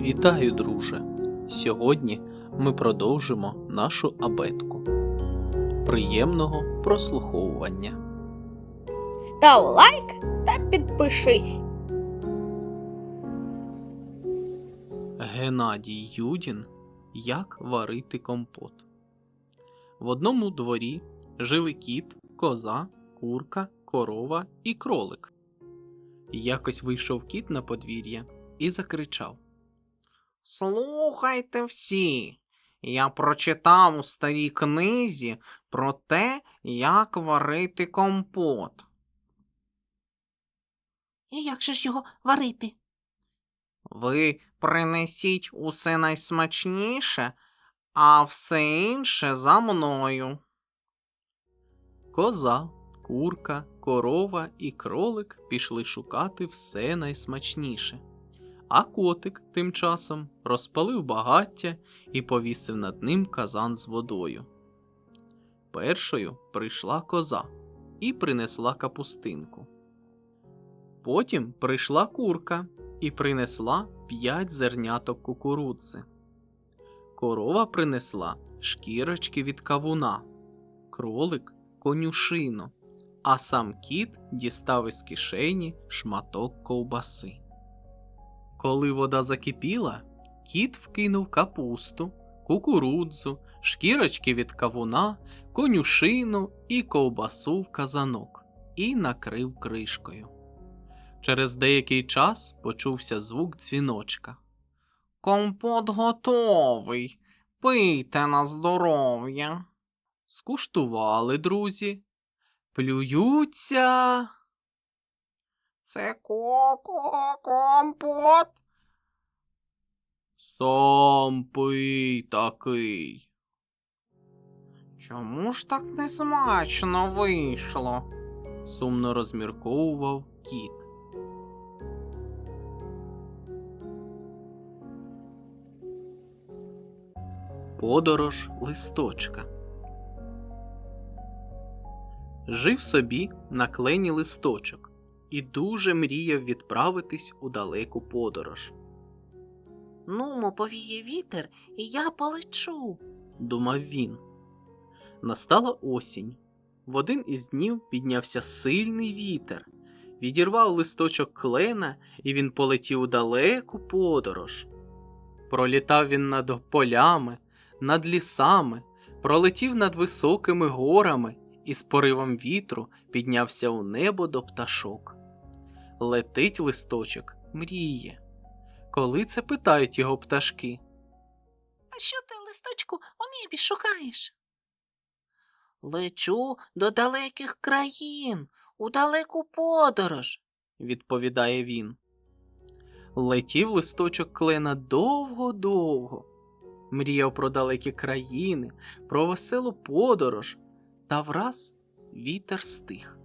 Вітаю, друже! Сьогодні ми продовжимо нашу абетку. Приємного прослуховування. Став лайк та підпишись. Геннадій Юдін Як варити компот. В одному дворі жили кіт, коза, курка, корова і кролик. Якось вийшов кіт на подвір'я і закричав. Слухайте всі. Я прочитав у старій книзі про те, як варити компот. І як же ж його варити? Ви принесіть усе найсмачніше, а все інше за мною. Коза, курка, корова і кролик пішли шукати все найсмачніше. А котик тим часом розпалив багаття і повісив над ним казан з водою. Першою прийшла коза і принесла капустинку. Потім прийшла курка і принесла п'ять зерняток кукурудзи. Корова принесла шкірочки від кавуна, кролик конюшину, а сам кіт дістав із кишені шматок ковбаси. Коли вода закипіла, кіт вкинув капусту, кукурудзу, шкірочки від кавуна, конюшину і ковбасу в казанок і накрив кришкою. Через деякий час почувся звук дзвіночка. Компот готовий. Пийте на здоров'я. Скуштували друзі, плюються. Це коко компот. Сам пий такий. Чому ж так несмачно вийшло? сумно розмірковував кіт. Подорож листочка. Жив собі на клені листочок і дуже мріяв відправитись у далеку подорож. Ну, повіє вітер, і я полечу. думав він. Настала осінь. В один із днів піднявся сильний вітер, відірвав листочок клена, і він полетів у далеку подорож. Пролітав він над полями, над лісами, пролетів над високими горами і з поривом вітру піднявся у небо до пташок. Летить листочок, мріє. Коли це питають його пташки? А що ти, листочку, у небі шукаєш? Лечу до далеких країн, у далеку подорож. відповідає він. Летів листочок клена довго-довго, мріяв про далекі країни, про веселу подорож, та враз вітер стих.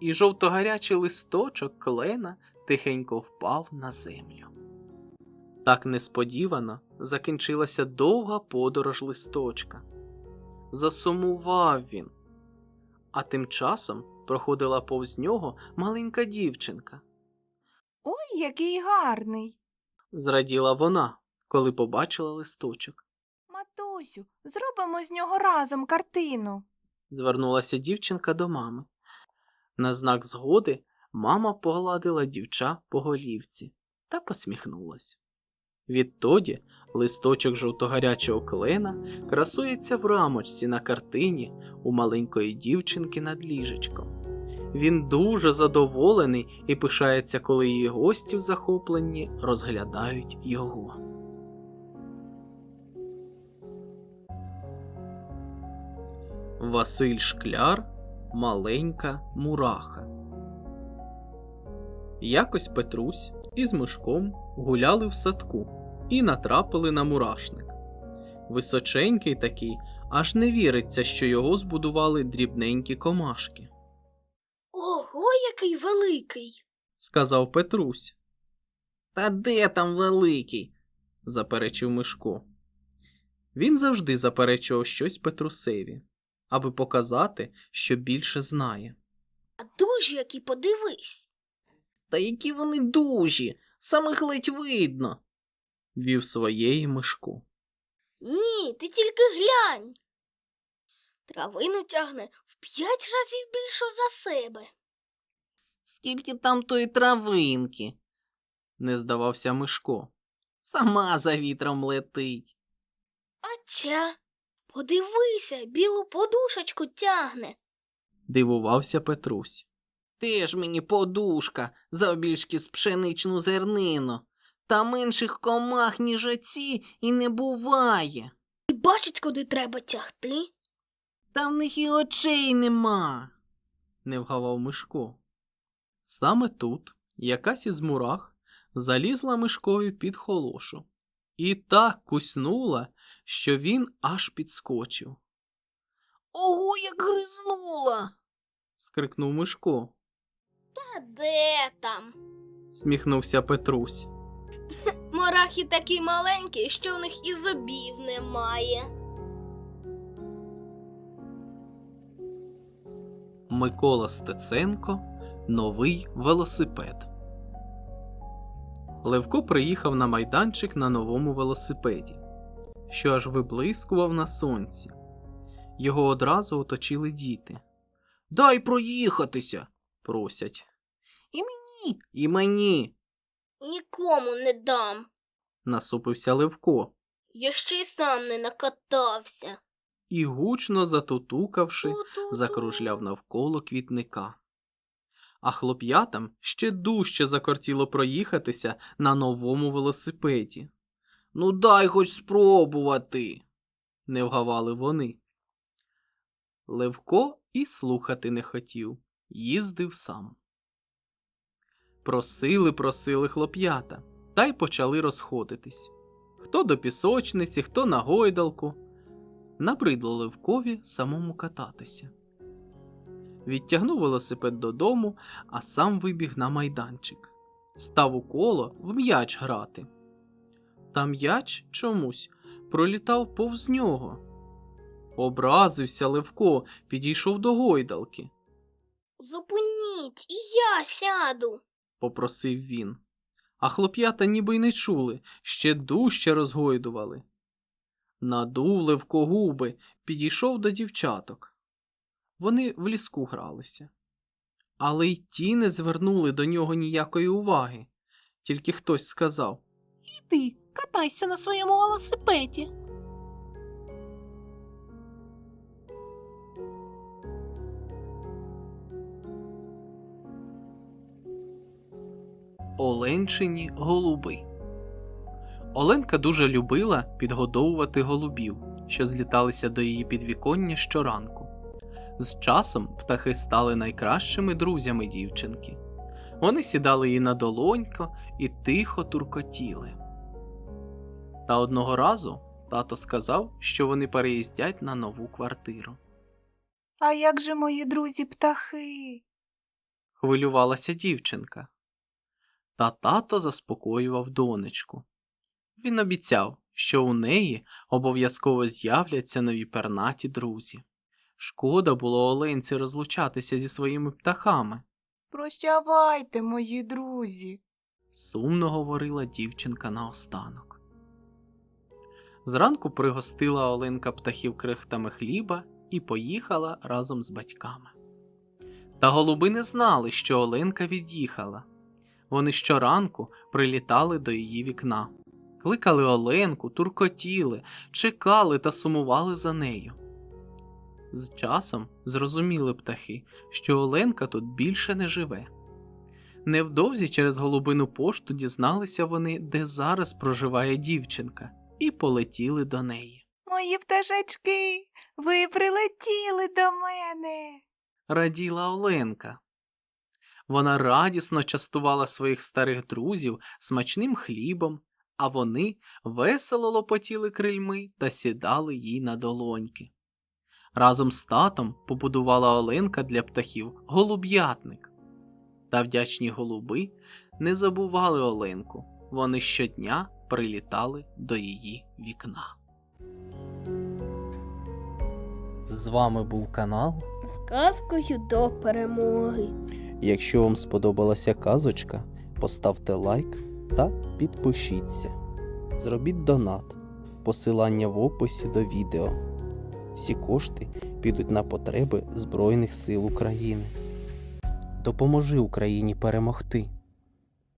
І жовтогарячий листочок клена тихенько впав на землю. Так несподівано закінчилася довга подорож листочка. Засумував він, а тим часом проходила повз нього маленька дівчинка. Ой, який гарний. Зраділа вона, коли побачила листочок. Матусю, зробимо з нього разом картину. Звернулася дівчинка до мами. На знак згоди мама погладила дівча по голівці та посміхнулась. Відтоді листочок жовтогарячого клена красується в рамочці на картині у маленької дівчинки над ліжечком. Він дуже задоволений і пишається, коли її гості в захопленні розглядають його. Василь Шкляр Маленька мураха. Якось Петрусь із Мишком гуляли в садку і натрапили на мурашник. Височенький такий, аж не віриться, що його збудували дрібненькі комашки, Ого, який великий. сказав Петрусь, Та де там великий? заперечив Мишко. Він завжди заперечував щось Петрусеві, аби показати, що більше знає. А дуже який подивись. Та які вони дужі, самих ледь видно. вів своєї мишку. Ні, ти тільки глянь. Травину тягне в п'ять разів більше за себе. Скільки там тої травинки? Не здавався Мишко. Сама за вітром летить. А ця, подивися, білу подушечку тягне. Дивувався Петрусь. Теж мені подушка завбільшки з пшеничну зернину. Та менших комах, ніж оці, і не буває. І бачить, куди треба тягти. Та в них і очей нема. не вгавав Мишко. Саме тут якась із мурах залізла Мишкові під холошу і так куснула, що він аж підскочив. Ого, як гризнула. скрикнув Мишко. А де там? Сміхнувся Петрусь. Мурахи такі маленькі, що в них і зубів немає. Микола Стеценко Новий велосипед. Левко приїхав на майданчик на новому велосипеді, що аж виблискував на сонці. Його одразу оточили діти. Дай проїхатися. Просять. І мені, і мені. Нікому не дам. Насупився Левко Я ще й сам не накатався. і гучно затутукавши, закружляв навколо квітника. А хлоп'ятам ще дужче закортіло проїхатися на новому велосипеді. Ну дай хоч спробувати. Не вгавали вони. Левко і слухати не хотів, їздив сам. Просили, просили хлоп'ята, та й почали розходитись. Хто до пісочниці, хто на гойдалку. Набридло Левкові самому кататися. Відтягнув велосипед додому, а сам вибіг на майданчик. Став у коло в м'яч грати. Та м'яч чомусь пролітав повз нього. Образився Левко, підійшов до гойдалки, Зупиніть, і я сяду. попросив він. А хлоп'ята ніби й не чули, ще дужче розгойдували. Надув Левко губи, підійшов до дівчаток. Вони в ліску гралися. Але й ті не звернули до нього ніякої уваги, тільки хтось сказав Іди, катайся на своєму велосипеді. Оленчині голуби. Оленка дуже любила підгодовувати голубів, що зліталися до її підвіконня щоранку. З часом птахи стали найкращими друзями дівчинки. Вони сідали їй на долонько і тихо туркотіли. Та одного разу тато сказав, що вони переїздять на нову квартиру. А як же мої друзі птахи? Хвилювалася дівчинка. Та тато заспокоював донечку. Він обіцяв, що у неї обов'язково з'являться нові пернаті друзі. Шкода було Оленці розлучатися зі своїми птахами, Прощавайте, мої друзі. сумно говорила дівчинка наостанок. Зранку пригостила Оленка птахів крихтами хліба і поїхала разом з батьками. Та голуби не знали, що Оленка від'їхала. Вони щоранку прилітали до її вікна, кликали Оленку, туркотіли, чекали та сумували за нею. З часом зрозуміли птахи, що Оленка тут більше не живе. Невдовзі через голубину пошту дізналися вони, де зараз проживає дівчинка, і полетіли до неї. Мої пташечки, ви прилетіли до мене. Раділа Оленка. Вона радісно частувала своїх старих друзів смачним хлібом, а вони весело лопотіли крильми та сідали їй на долоньки. Разом з татом побудувала Оленка для птахів голуб'ятник. Та вдячні голуби не забували Оленку. Вони щодня прилітали до її вікна. З вами був канал З казкою до перемоги. Якщо вам сподобалася казочка, поставте лайк та підпишіться. зробіть донат. Посилання в описі до відео. Всі кошти підуть на потреби Збройних сил України. Допоможи Україні перемогти.